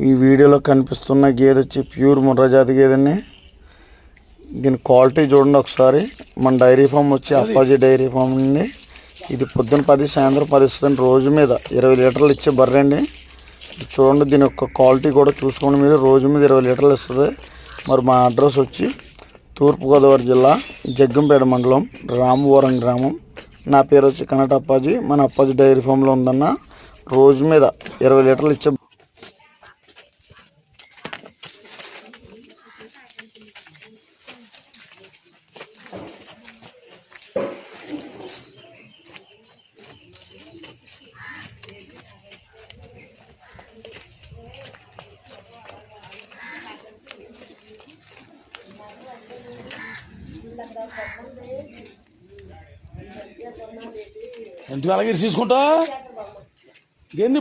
ఈ వీడియోలో కనిపిస్తున్న గేదె వచ్చి ప్యూర్ ముర్రా జాతి గేదెని. దీని క్వాలిటీ చూడండి ఒకసారి. మన డైరీ ఫామ్ వచ్చి అప్పాజీ డైరీ ఫామ్ అండి. ఇది పొద్దున పది సాయంత్రం పది ఇస్తుంది రోజు మీద. ఇరవై లీటర్లు ఇచ్చే బర్రె అండి. ఇది చూడండి దీని యొక్క క్వాలిటీ కూడా చూసుకోండి మీరు. రోజు మీద ఇరవై లీటర్లు ఇస్తుంది మరి మా అడ్రస్ వచ్చి తూర్పుగోదావరి జిల్లా జగ్గంపేట మండలం రామవరం గ్రామం. నా పేరు వచ్చి కనట అప్పాజీ. మన అప్పాజీ డైరీ ఫామ్లో ఉందన్న రోజు మీద ఇరవై లీటర్లు ఇచ్చే ఎందుకు అలాగే తీసుకుంటా? ఏంది